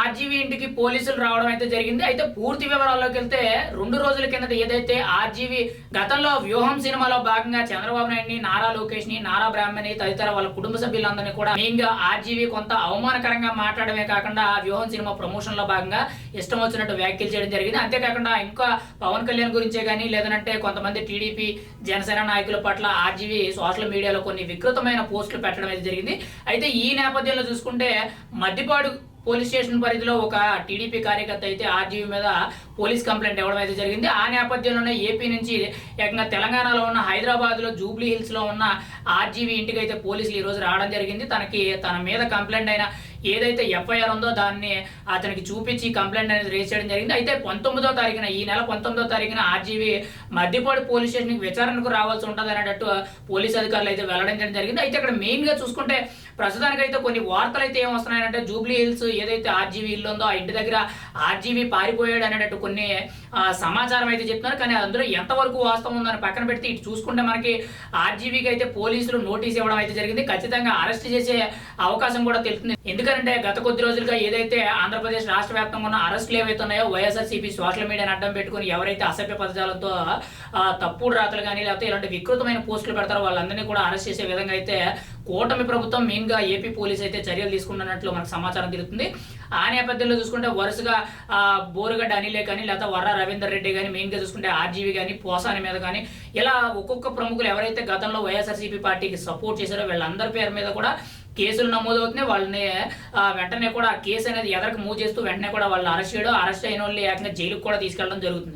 RGV ఇంటికి పోలీసులు రావడం అయితే జరిగింది. అయితే పూర్తి వివరాల్లోకి వెళ్తే రెండు రోజుల కిందట ఏదైతే ఆర్జీవీ గతంలో వ్యూహం సినిమాలో భాగంగా చంద్రబాబు నాయుడిని నారా లోకేష్ని నారా బ్రాహ్మణి తదితర వాళ్ళ కుటుంబ సభ్యులందరినీ కూడా మెయిన్గా ఆర్జీవీ కొంత అవమానకరంగా మాట్లాడమే కాకుండా ఆ వ్యూహం సినిమా ప్రమోషన్లో భాగంగా ఇష్టం వచ్చినట్టు వ్యాఖ్యలు చేయడం జరిగింది. అంతేకాకుండా ఇంకా పవన్ కళ్యాణ్ గురించే కానీ లేదంటే కొంతమంది టీడీపీ జనసేన నాయకుల పట్ల ఆర్జీవీ సోషల్ మీడియాలో కొన్ని వికృతమైన పోస్టులు పెట్టడం అయితే జరిగింది. అయితే ఈ నేపథ్యంలో చూసుకుంటే మద్దిపాడు పోలీస్ స్టేషన్ పరిధిలో ఒక టీడీపీ కార్యకర్త అయితే ఆర్జీవీ మీద పోలీస్ కంప్లైంట్ ఇవ్వడం అయితే జరిగింది. ఆ నేపథ్యంలోనే ఏపీ నుంచి ఏకంగా తెలంగాణలో ఉన్న హైదరాబాద్లో జూబ్లీ హిల్స్లో ఉన్న ఆర్జీవీ ఇంటికి అయితే పోలీసులు ఈరోజు రావడం జరిగింది. తనకి తన మీద కంప్లైంట్ అయిన ఏదైతే ఎఫ్ఐఆర్ ఉందో దాన్ని అతనికి చూపించి కంప్లైంట్ అనేది రేజ్ చేయడం జరిగింది. అయితే పంతొమ్మిదో తారీఖున ఈ నెల పంతొమ్మిదో తారీఖున ఆర్జీవీ మద్దిపాడు పోలీస్ స్టేషన్కి విచారణకు రావాల్సి ఉంటుంది అనేటట్టు పోలీస్ అధికారులు అయితే వెల్లడించడం జరిగింది. అయితే ఇక్కడ మెయిన్గా చూసుకుంటే ప్రస్తుతానికైతే కొన్ని వార్తలు అయితే ఏం వస్తున్నాయంటే జూబ్లీ హిల్స్ ఏదైతే ఆర్జీవీ ఇల్లు ఉందో ఆ ఇంటి దగ్గర ఆర్జీవీ పారిపోయాడు అనేటట్టు కొన్ని సమాచారం అయితే చెప్తున్నారు. కానీ అందులో ఎంతవరకు వాస్తవం ఉందని పక్కన పెడితే ఇటు చూసుకుంటే మనకి ఆర్జీవీకి అయితే పోలీసులు నోటీస్ ఇవ్వడం అయితే జరిగింది. ఖచ్చితంగా అరెస్ట్ చేసే అవకాశం కూడా తెలుస్తుంది. ఎందుకంటే గత కొద్ది రోజులుగా ఏదైతే ఆంధ్రప్రదేశ్ రాష్ట్ర వ్యాప్తంగా ఉన్న అరెస్టులు ఏవైతే ఉన్నాయో వైఎస్ఆర్సీపీ సోషల్ మీడియాని అడ్డం పెట్టుకుని ఎవరైతే అసభ్య పదజాలతో ఆ, తప్పుడు రాతలు కానీ లేకపోతే ఇలాంటి వికృతమైన పోస్టులు పెడతారో వాళ్ళందరినీ కూడా అరెస్ట్ చేసే విధంగా అయితే కూటమి ప్రభుత్వం మెయిన్గా ఏపీ పోలీస్ అయితే చర్యలు తీసుకుంటున్నట్లు మనకు సమాచారం తెలుస్తుంది. ఆ నేపథ్యంలో చూసుకుంటే వరుసగా బోరుగడ్డ అనిలే కానీ లేదా వర్ర రవీందర్ రెడ్డి కానీ మెయిన్గా చూసుకుంటే ఆర్జీవీ కానీ పోసాని మీద కానీ ఇలా ఒక్కొక్క ప్రముఖులు ఎవరైతే గతంలో వైఎస్ఆర్సీపీ పార్టీకి సపోర్ట్ చేశారో వీళ్ళందరి పేరు మీద కూడా కేసులు నమోదవుతున్నాయి. వాళ్ళని వెంటనే కూడా కేసు అనేది ఎదరకు మూవ్ చేస్తూ వెంటనే కూడా వాళ్ళని అరెస్ట్ చేయడం అరెస్ట్ అయిన వాళ్ళు ఏకంగా జైలుకు కూడా తీసుకెళ్ళడం జరుగుతుంది.